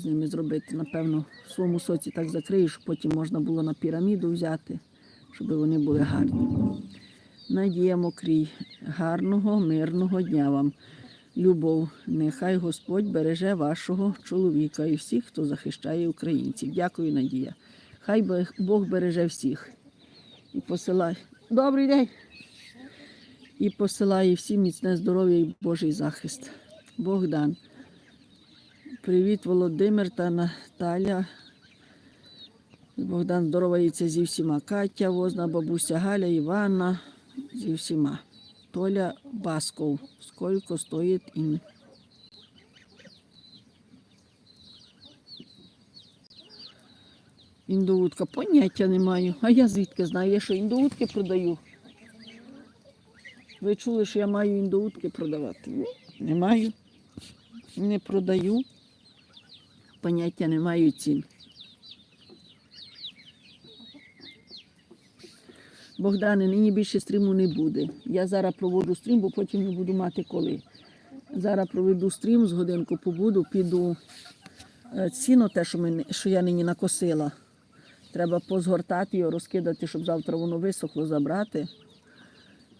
з ними зробити. Напевно, в своєму соці так закрию, щоб потім можна було на піраміду взяти, щоб вони були гарні. Надія Мокрій, гарного, мирного дня вам. Любов, нехай Господь береже вашого чоловіка і всіх, хто захищає українців. Дякую, Надія. Хай Бог- береже всіх. І посилай. Добрий день! І посилає всім міцне здоров'я і Божий захист. Богдан. Привіт, Володимир та Наталя. Богдан здоровається зі всіма. Катя, Возна, бабуся Галя, Іванна, зі всіма. Толя Басков. Сколько стоїть ін... індоутка? Поняття не маю. А я звідки знаю? Я що індоутки продаю? Ви чули, що я маю індоутки продавати? Ні, не маю. Не продаю. Поняття не маю цін. Богдане, нині більше стріму не буде. Я зараз проводжу стрім, бо потім не буду мати коли. Зараз проведу стрім, з годинку побуду, піду е, сіно, те, що, ми, що я нині накосила. Треба позгортати його, розкидати, щоб завтра воно висохло, забрати.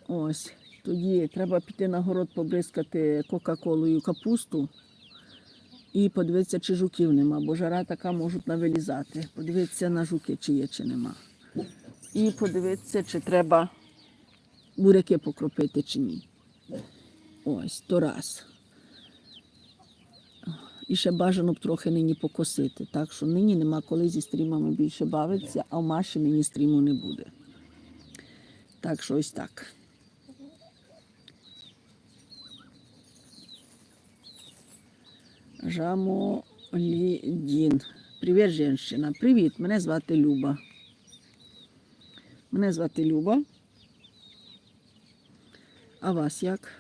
Ось. Тоді треба піти на город побризкати кока-колою капусту і подивитися, чи жуків нема, бо жара така можуть навилізати. Подивитися на жуки, чи є, чи нема. І подивитися, чи треба буряки покропити, чи ні. Ось, то раз. І ще бажано б трохи нині покосити. Так що нині нема коли зі стрімами більше бавитися, а в Маші нині стріму не буде. Так що ось так. Жамолідін. Привіт, жінщина. Привіт, мене звати Люба. Мене звати Люба. А вас як?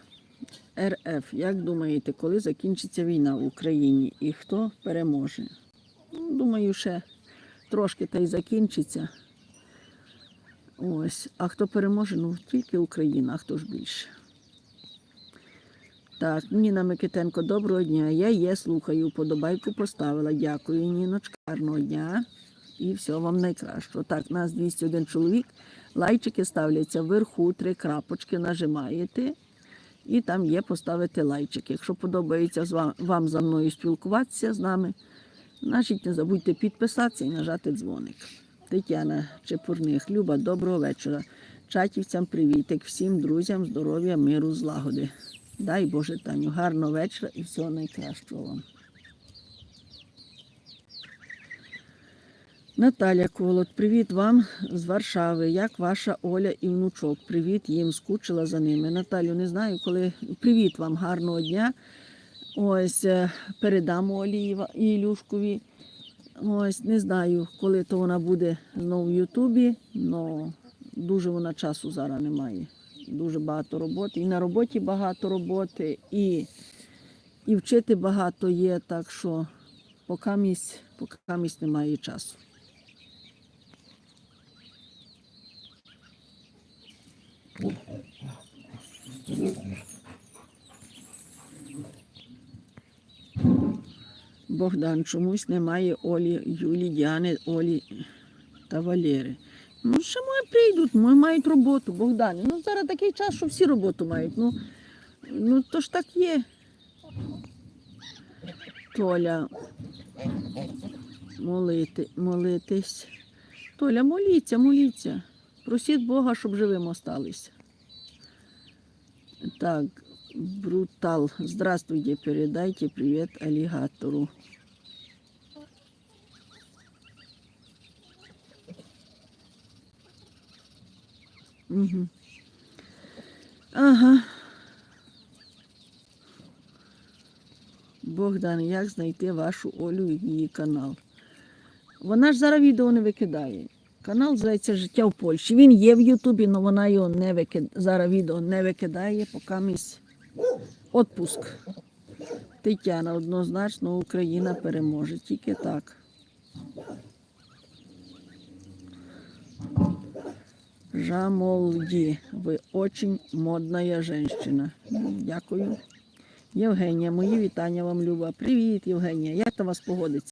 РФ. Як думаєте, коли закінчиться війна в Україні і хто переможе? Ну, Думаю, ще трошки та й закінчиться. Ось. А хто переможе? Ну, тільки Україна, а хто ж більше. Так, Ніна Микитенко, доброго дня. Я є, слухаю, подобайку поставила. Дякую, Ніночка. Гарного дня. І всього вам найкращого. Так, нас 201 чоловік. Лайчики ставляться вверху, три крапочки нажимаєте. І там є поставити лайчик. Якщо подобається вам за мною спілкуватися з нами, значить не забудьте підписатися і нажати дзвоник. Тетяна Чепурних, Люба, доброго вечора. Чатівцям привітик, всім друзям, здоров'я, миру, злагоди. Дай Боже, Таню, гарного вечора і всього найкращого вам. Наталя Колот, привіт вам з Варшави. Як ваша Оля і внучок? Привіт їм, скучила за ними. Наталю, не знаю, коли. Привіт вам, гарного дня. Ось е, передам Олі і Ілюшкові. Ось не знаю, коли то вона буде знову в Ютубі, але дуже вона часу зараз немає. Дуже багато роботи. І на роботі багато роботи, і, і вчити багато є, так що поки місць, немає часу. Богдан, чомусь немає Олі, Юлі, Діани, Олі та Валери. Ну, ще мої прийдуть, ми мають роботу, Богдан. Ну, зараз такий час, що всі роботу мають. Ну, ну то ж так є. Толя, молити, молитись. Толя, моліться, моліться. Просіть Бога, щоб живим осталися. Так, Брутал. Здравствуйте, передайте привет аллигатору. Угу. Ага. Богдан, як знайти вашу Олю і її канал? Вона ж зараз відео не викидає. Канал називається Життя в Польщі. Він є в Ютубі, але вона його не викидає. Зараз відео не викидає, поки місь отпуск. Тетяна, однозначно Україна переможе. Тільки так. Жамолді, ви очень модна женщина. Дякую. Євгенія, мої вітання вам, Люба. Привіт, Євгенія. Як там вас погодиться?